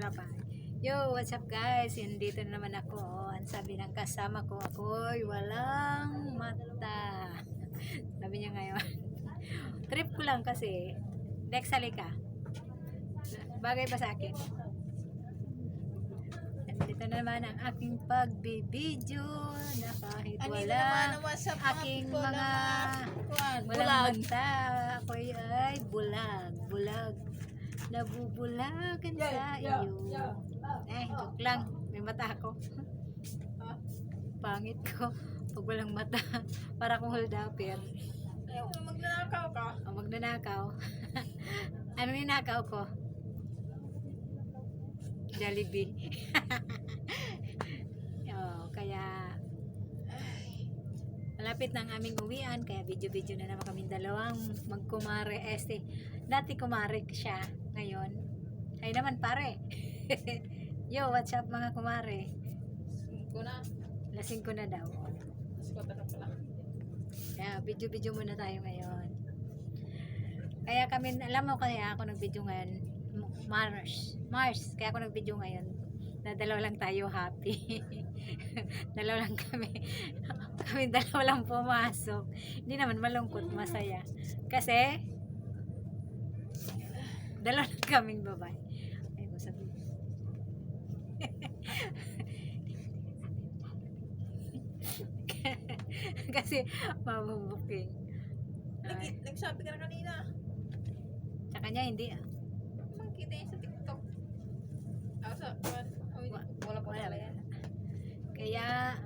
Wala pa. Yo, what's up guys? Dito na naman ako. Ang sabi ng kasama ko, ako'y walang mata. sabi niya ngayon. Trip ko lang kasi. Dex, halika. Bagay ba sa akin? Dito naman ang aking pagbibideo na kahit wala aking mga kuwan, walang mata. Ako'y ay bulag. Bulag. Nabubulagan sa iyo. Eh, joke lang. May mata ako. Pangit ko. Pag walang mata. Para akong hold upper. Ayaw magnanakaw ka. O magnanakaw. ano ninakaw ko? Jollibee. oh, kaya malapit na ang aming uwian kaya video-video na naman kami dalawang magkumare este dati kumare siya ngayon ay naman pare. Yo what's up mga kumare? Ko na. lasing ko na daw. Kaya video-video muna tayo ngayon. Kaya kami alam mo kaya ako nag-video ngayon. Mars. Mars kaya ako nag-video ngayon. Na dalawa lang tayo happy. Dalawa lang kami. Kami dalawa lang pumasok. Hindi naman malungkot masaya. Kasi dalawa lang kaming babae ay ko sabi kasi mabubuking Nag- Nagsabi ka na kanina. sa kanya hindi ah. Makita yun sa TikTok. Ah, sa Wala pa Wala, yan. Kaya,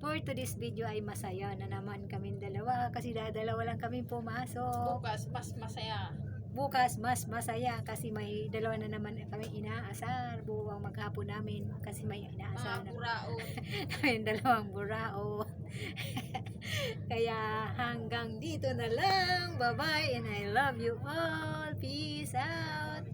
for today's video ay masaya na naman kaming dalawa kasi dadalawa lang kami pumasok. Bukas, mas masaya. Bukas, mas masaya kasi may dalawa na naman kami inaasar buwang maghapon namin kasi may inaasar na Mga burao. namin dalawang burao. Kaya hanggang dito na lang. Bye-bye and I love you all. Peace out.